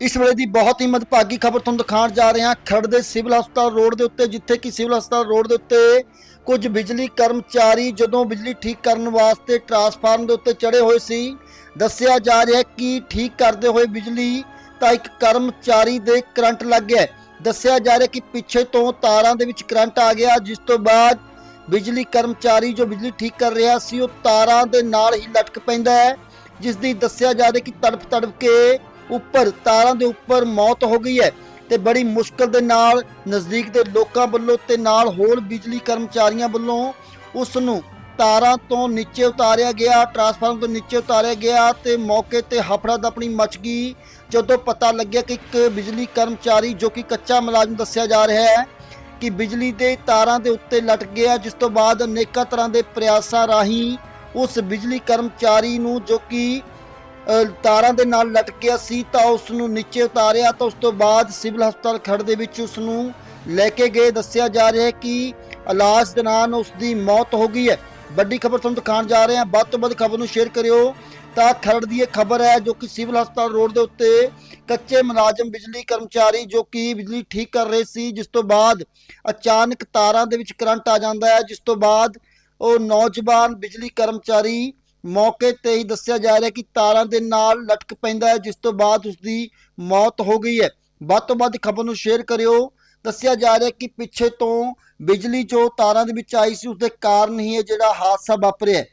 ਇਸ ਵੇਲੇ ਦੀ ਬਹੁਤ ਹੀ ਮੰਦਭਾਗੀ ਖਬਰ ਤੁਹਾਨੂੰ ਦਿਖਾਉਣ ਜਾ ਰਹੇ ਹਾਂ। ਖਰੜ ਦੇ ਸਿਵਲ ਹਸਪਤਾਲ ਰੋਡ ਦੇ ਉੱਤੇ, ਜਿੱਥੇ ਕਿ ਸਿਵਲ ਹਸਪਤਾਲ ਰੋਡ ਦੇ ਉੱਤੇ ਕੁਝ ਬਿਜਲੀ ਕਰਮਚਾਰੀ ਜਦੋਂ ਬਿਜਲੀ ਠੀਕ ਕਰਨ ਵਾਸਤੇ ਟਰਾਂਸਫਾਰਮ ਦੇ ਉੱਤੇ ਚੜੇ ਹੋਏ ਸੀ, ਦੱਸਿਆ ਜਾ ਰਿਹਾ ਹੈ ਕਿ ਠੀਕ ਕਰਦੇ ਹੋਏ ਬਿਜਲੀ ਤਾਂ ਇੱਕ ਕਰਮਚਾਰੀ ਦੇ ਕਰੰਟ ਲੱਗ ਗਿਆ ਦੱਸਿਆ ਜਾ ਰਿਹਾ ਕਿ ਪਿੱਛੇ ਤੋਂ ਤਾਰਾਂ ਦੇ ਵਿੱਚ ਕਰੰਟ ਆ ਗਿਆ, ਜਿਸ ਤੋਂ ਬਾਅਦ ਬਿਜਲੀ ਕਰਮਚਾਰੀ ਜੋ ਬਿਜਲੀ ਠੀਕ ਕਰ ਰਿਹਾ ਸੀ, ਉਹ ਤਾਰਾਂ ਦੇ ਨਾਲ ਹੀ ਲਟਕ ਪੈਂਦਾ ਹੈ, ਜਿਸ ਦੀ ਦੱਸਿਆ ਜਾ ਰਿਹਾ ਕਿ ਤੜਪ ਤੜਪ ਕੇ ਉੱਪਰ, ਤਾਰਾਂ ਦੇ ਉੱਪਰ ਮੌਤ ਹੋ ਗਈ ਹੈ ਤੇ ਬੜੀ ਮੁਸ਼ਕਲ ਦੇ ਨਾਲ ਨਜ਼ਦੀਕ ਦੇ ਲੋਕਾਂ ਵੱਲੋਂ ਤੇ ਨਾਲ ਹੋਰ ਬਿਜਲੀ ਕਰਮਚਾਰੀਆਂ ਵੱਲੋਂ ਉਸ ਨੂੰ ਤਾਰਾਂ ਤੋਂ ਨੀਚੇ ਉਤਾਰਿਆ ਗਿਆ ਟਰਾਂਸਫਾਰਮ ਤੋਂ ਨੀਚੇ ਉਤਾਰਿਆ ਗਿਆ ਤੇ ਮੌਕੇ ਤੇ ਹਫੜਾ ਦਪਣੀ ਮਚ ਗਈ। ਜਦੋਂ ਪਤਾ ਲੱਗਿਆ ਕਿ ਇੱਕ ਬਿਜਲੀ ਕਰਮਚਾਰੀ ਜੋ ਕਿ ਕੱਚਾ ਮੁਲਾਜ਼ਮ ਦੱਸਿਆ ਜਾ ਰਿਹਾ ਹੈ ਕਿ ਬਿਜਲੀ ਦੇ ਤਾਰਾਂ ਦੇ ਉੱਤੇ ਲਟਕ ਗਿਆ, ਜਿਸ ਤੋਂ ਬਾਅਦ ਅਨੇਕਾਂ ਤਰ੍ਹਾਂ ਦੇ ਪ੍ਰਯਾਸਾਂ ਰਾਹੀਂ ਉਸ ਬਿਜਲੀ ਕਰਮਚਾਰੀ ਨੂੰ ਜੋ ਕਿ ਤਾਰਾਂ ਦੇ ਨਾਲ ਲਟਕਿਆ ਸੀ ਤਾਂ ਉਸ ਨੂੰ ਨੀਚੇ ਉਤਾਰਿਆ ਤਾਂ ਉਸ ਤੋਂ ਬਾਅਦ ਸਿਵਲ ਹਸਪਤਾਲ ਖੜ ਦੇ ਵਿੱਚ ਉਸ ਨੂੰ ਲੈ ਕੇ ਗਏ। ਦੱਸਿਆ ਜਾ ਰਿਹਾ ਹੈ ਕਿ ਇਲਾਜ ਦੌਰਾਨ ਉਸ ਦੀ ਮੌਤ ਹੋ ਗਈ ਹੈ। ਵੱਡੀ ਖਬਰ ਤੁਹਾਨੂੰ ਦਿਖਾਉਣ ਜਾ ਰਹੇ ਹਾਂ। ਵੱਧ ਤੋਂ ਵੱਧ ਖਬਰ ਨੂੰ ਸ਼ੇਅਰ ਕਰਿਓ। ਤਾਂ ਖਰੜ ਦੀ ਇਹ ਖਬਰ ਹੈ ਜੋ ਕਿ ਸਿਵਲ ਹਸਪਤਾਲ ਰੋਡ ਦੇ ਉੱਤੇ ਕੱਚੇ ਮੁਲਾਜ਼ਮ ਬਿਜਲੀ ਕਰਮਚਾਰੀ ਜੋ ਕਿ ਬਿਜਲੀ ਠੀਕ ਕਰ ਰਹੇ ਸੀ, ਜਿਸ ਤੋਂ ਬਾਅਦ ਅਚਾਨਕ ਤਾਰਾਂ ਦੇ ਵਿੱਚ ਕਰੰਟ ਆ ਜਾਂਦਾ ਹੈ, ਜਿਸ ਤੋਂ ਬਾਅਦ ਉਹ ਨੌਜਵਾਨ ਬਿਜਲੀ ਕਰਮਚਾਰੀ ਮੌਕੇ ਤੇ ਹੀ ਦੱਸਿਆ ਜਾ ਰਿਹਾ ਕਿ ਤਾਰਾਂ ਦੇ ਨਾਲ ਲਟਕ ਪੈਂਦਾ ਹੈ, ਜਿਸ ਤੋਂ ਬਾਅਦ ਉਸ ਦੀ ਮੌਤ ਹੋ ਗਈ ਹੈ। ਵੱਧ ਤੋਂ ਵੱਧ ਖਬਰ ਨੂੰ ਸ਼ੇਅਰ ਕਰਿਓ। ਦੱਸਿਆ ਜਾ ਰਿਹਾ ਕਿ ਪਿੱਛੇ ਤੋਂ ਬਿਜਲੀ ਜੋ ਤਾਰਾਂ ਦੇ ਵਿੱਚ ਆਈ ਸੀ ਉਸ ਦੇ ਕਾਰਨ ਹੀ ਇਹ ਜਿਹੜਾ ਹਾਦਸਾ ਵਾਪਰਿਆ